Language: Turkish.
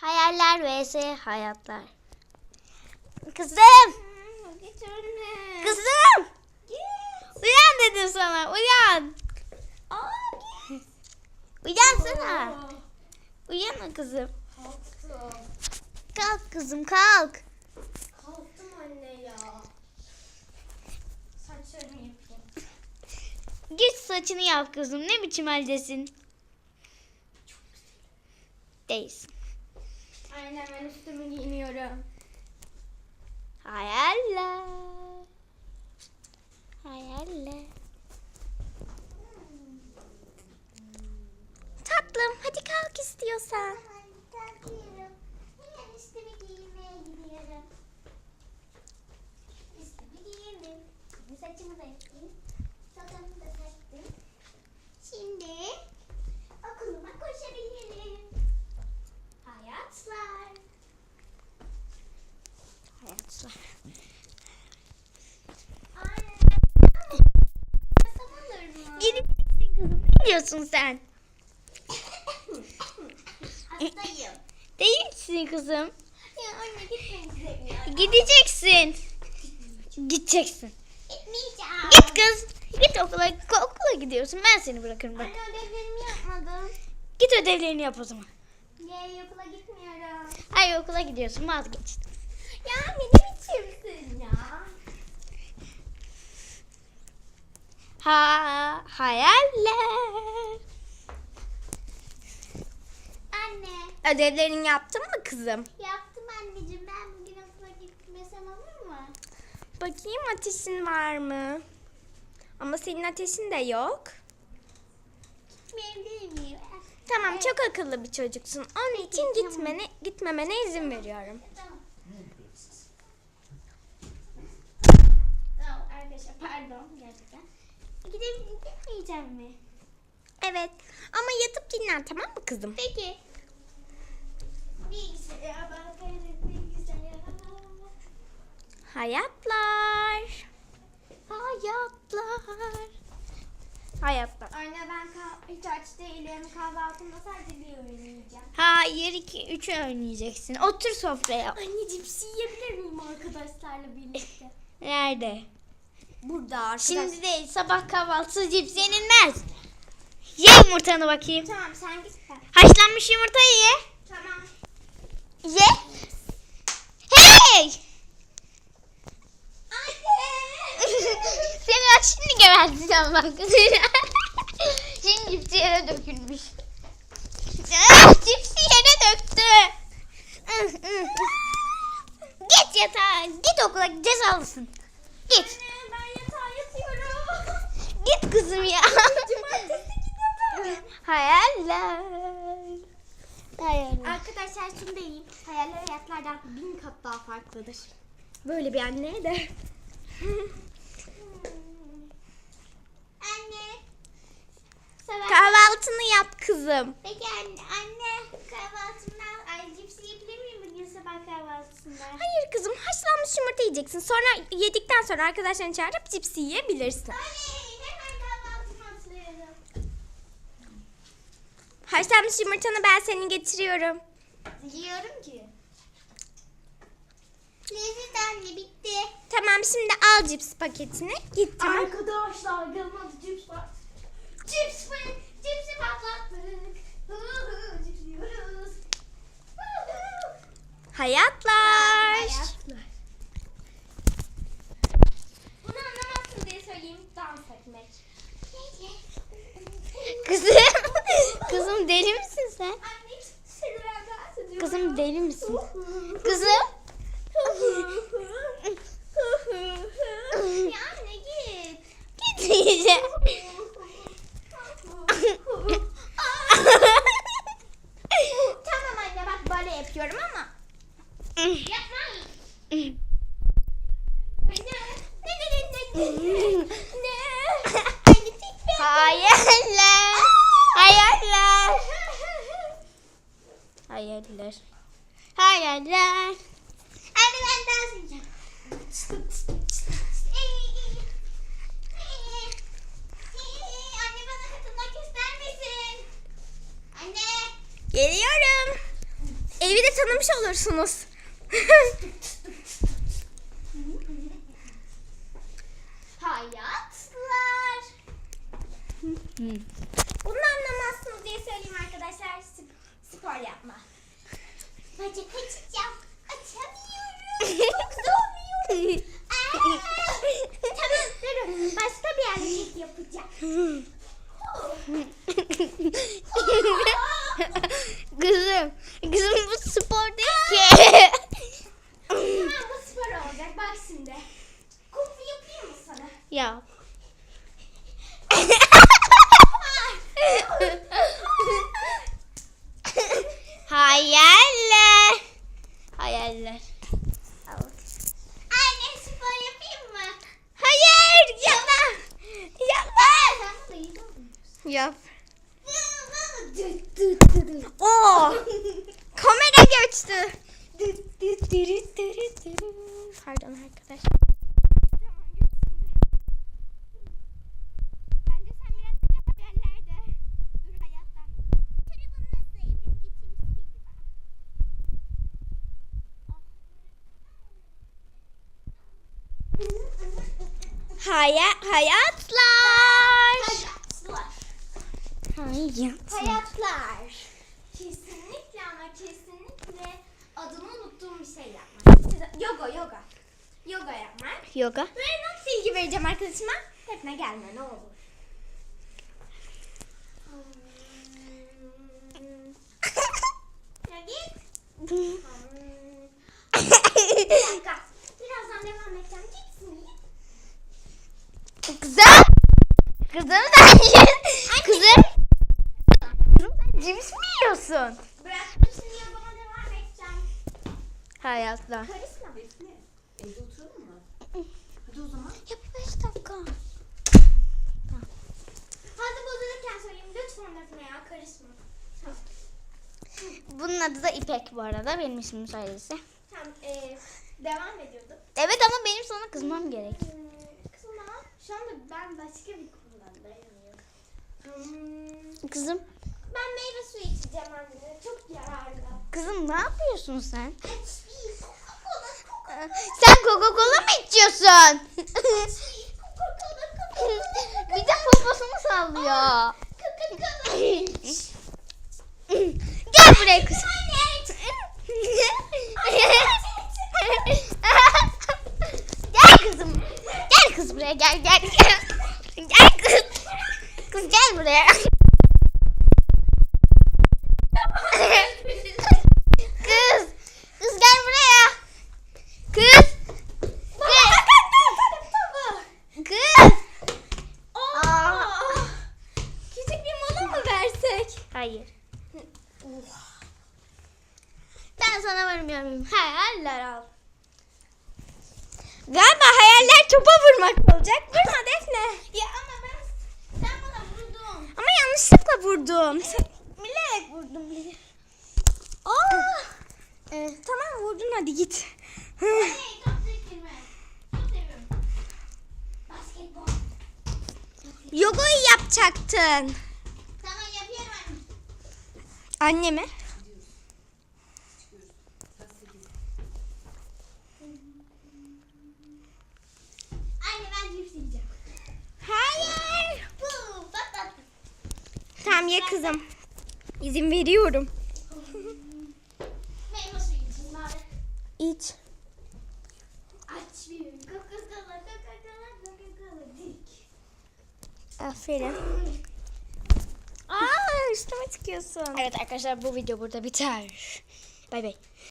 Hayaller vs hayatlar. Kızım! Kızım! Uyan dedim sana. Uyan. Uyansana. Uyan kızım. Kalk kızım kalk. Kalktım anne ya. Saçlarımı yapayım. Git saçını yap kızım. Ne biçim haldesin? Değilsin. Aynen ben üstümü giyiniyorum. Hayaller. Hayaller. Tatlım hadi kalk istiyorsan. Kalkıyorum. Hemen üstümü giymeye gidiyorum. Üstümü giyindim. Saçımı da yapayım. Tokamı da taktım. Şimdi Mı? Gidip gitsin kızım. Ne diyorsun sen? Hastayım. Değilsin kızım. Ya anne. Gideceksin. Gideceksin. Gitmeyeceğim. Git kız. Git okula. Okula gidiyorsun. Ben seni bırakırım bak. Anne ödevlerimi yapmadım. Git ödevlerini yap o zaman. Yay okula gitmiyorum. Hayır okula gidiyorsun. Vazgeç. Ya ne biçimsin ya? Ha hayaller. Anne Ödevlerini yaptın mı kızım? yaptım anneciğim ben bugün okula gitmesem olur mu? Bakayım ateşin var mı? Ama senin ateşin de yok. Gitmeyebilir miyim? Tamam çok akıllı bir çocuksun. Onun için gitmene gitmemene izin veriyorum. Tamam. Tamam arkadaşlar pardon gerçekten. Gidip gitmeyeceğim mi? Evet. Ama yatıp dinlen tamam mı kızım? Peki. Bilgisayara bakarız bilgisayara. Hayatlar. Hayatlar. Hayatlar. Anne ben hiç aç değilim. Kahvaltımda sadece bir oyun yiyeceğim. Hayır 2 3 oynayeceksin. Otur sofraya. Anne cipsi yiyebilir miyim arkadaşlarla birlikte? Nerede? Burada arkadaş. Şimdi değil. Sabah kahvaltısı cips yenilmez. Ye yumurtanı bakayım. Tamam sen git sen. Haşlanmış yumurtayı ye. Tamam. Ye. Hey! Anne! Bak şimdi geberteceğim bak. şimdi cipsi yere dökülmüş. Ah, cipsi yere döktü. Git yatağa. Git okula cezalısın. Git. Anne ben yatağa yatıyorum. Git kızım ya. Hayaller. Hayaller. Arkadaşlar şunu. Hayaller hayatlardan bin kat daha farklıdır. Böyle bir anneye de. Anne. Kahvaltını yap kızım. Peki anne, anne kahvaltımdan ay cipsi yiyebilir miyim bugün sabah kahvaltısında? Hayır kızım haşlanmış yumurta yiyeceksin. Sonra yedikten sonra arkadaşlarını çağırıp cipsi yiyebilirsin. Anne hemen kahvaltımı hatırlıyorum. Haşlanmış yumurtanı ben senin getiriyorum. Yiyorum ki. Lezzet anne bitti. Tamam şimdi al cips paketini. Git tamam. Arkadaşlar yanımda cips var. Cips mi? Cipsi patlattık. Cips yiyoruz. Hayatlar. Hayatlar. Bunu anlamazsın diye söyleyeyim dans etmek. Kızım. Kızım deli misin sen? Anne seni ben dans ediyorum. Kızım deli misin? Kızım. ya anne git. Git iyice. tamam anne bak böyle yapıyorum ama. Yapma. Ne? Ne ne ne ne ne? Anne tikme. Hayaller. Hayaller. Hayaller. Hayaller. Anne ben dans edeceğim. Anne bana katılmak ister misin? Anne. Geliyorum. Evi de tanımış olursunuz. Hayatlar. Bunu anlamazsınız diye söyleyeyim arkadaşlar. Sp- spor yapma. Bacak açacağım. Açamıyorum. Çok zorluyorum. Aa! tamam durun. Başka bir hareket yapacağım. kızım, kızım bu spor değil ki. Tamam bu spor olacak. Bak şimdi. Kutu yapayım mı sana? ya. Hayaller. Hayaller. Anne spor yapayım mı? Hayır yapma. Yapma. Yap. Oo. Kamera göçtü. Pardon arkadaşlar. Bence sen biraz daha yerlerde dur hayatlar. Şöyle bunu nasıl evrim geçirmiş gibi bak. Haya hayatlar. Hayatlar. Hayat. Hayatlar. Kesinlikle ama kesinlikle adını unuttuğum bir şey yapmak. Yoga yoga. Yoga yapmak. Yoga. Böyle not bilgi vereceğim arkadaşıma. Hepine gelme ne olur. Ya git. Hmm. Bir dakika. Birazdan devam edeceğim. Gitsin. Kızım. Kızım sen Kızım. Kızım sen cips mi yiyorsun? Bıraktım şimdi yoluma devam edeceğim. Hayatlar. Karışma. Evde oturalım mı? Hadi o zaman. Ya bir beş dakika. Hadi bozulurken söyleyeyim. Lütfen Defne ya karışma. Bunun adı da İpek bu arada. Benim ismim söylese. Tamam e, devam ediyorduk. Evet ama benim sana kızmam gerek. Hmm, Kızım ama şu anda ben başka bir konudan dayanıyorum. Hmm, Kızım. Ben meyve suyu içeceğim anne. Çok yararlı. Kızım ne yapıyorsun sen? Sen Coca-Cola mı içiyorsun? Bir de poposunu sallıyor. Gel buraya kız. gel kızım. Gel kız buraya gel gel. Gel kız. Kız gel buraya. kız. Kız gel buraya. Kız. Kız. Kız. Aa, küçük bir mola mı Hayır. Ben sana vermiyorum. Hayaller al. Galiba hayaller topa vurmak olacak. Vurma Defne. Ya ama ben sen bana vurdun. Ama yanlışlıkla vurdum. Sen- Bilerek vurdum. bilerek. Aa, e, tamam vurdun hadi git. Hey top yapacaktın. Yapıyorum anne. Ben cips yiyeceğim. Hayır. Bu. Tamam ye kızım. İzin veriyorum. İç. Aferin. Üstüme çıkıyorsun. Evet arkadaşlar bu video burada biter. Bay bay.